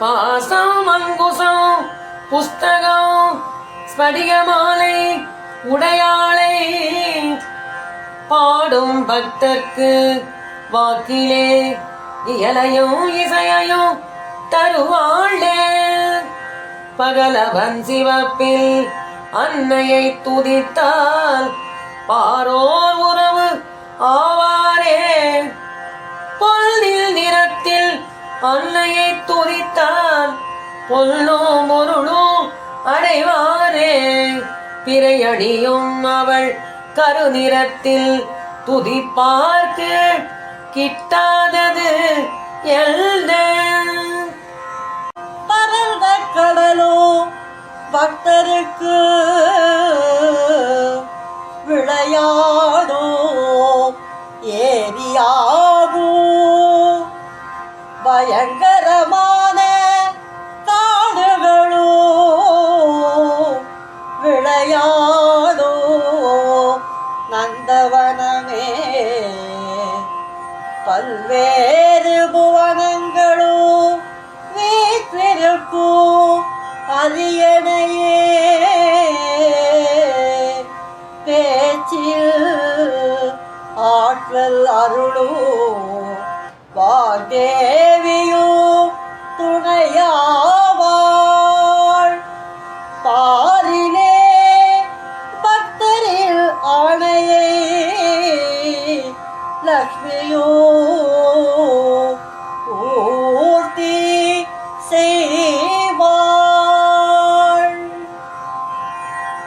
பாசம் அங்குசம் புஸ்தகம் ஸ்படிகமாலை உடையாளை பாடும் பக்தர்க்கு வாக்கிலே இயலையும் இசையையும் தருவாளே பகலவன் சிவப்பில் அன்னையை துதித்தால் பாரோர் உறவு அன்னையை துதித்தால் பொல்லும் பொருளும் அடைவாரே. பிறையடியும் அவள் கருநிறத்தில் துதி துதிப்பார்க்கு கிட்டாதது எல்தே. பரந்த கடலும் பக்தருக்கு விளையாடும் ஏரியா பயங்கரமான காடுகளும் விளையாடோ நந்தவனமே. பல்வேறு புவனங்களோ வீற்றிருக்கும் அரியணையே. பேச்சில் ஆற்றல் அருளோ வாகேவியும் লাগবে ও